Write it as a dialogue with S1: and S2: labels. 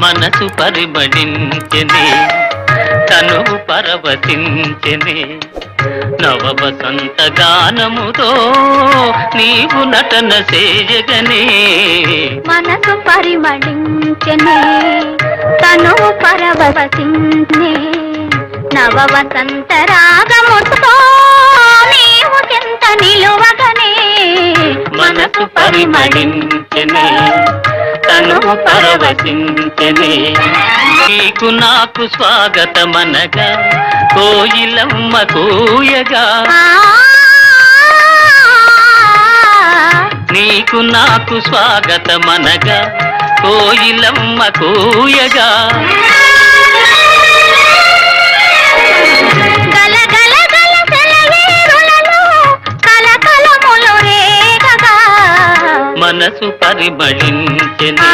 S1: మనసు పరిమళించెనే తనువు పరవశించెనే. నవ వసంత గానముతో నీవు నటన చేయగనే.
S2: మనసు పరిమళించనే తను పరవశించనే. నవ వసంత రాగముతో నీవు చింత నిలువగనే.
S1: మనసు పరిమళించెనే. తనువు పరవశించనే. నీకు నాకు స్వాగతమనగా కోయిలమ్మ కోయగా. నీకు నాకు స్వాగతమనగా కోయిలమ్మ కోయగా. మనసు పరిమళించెనే.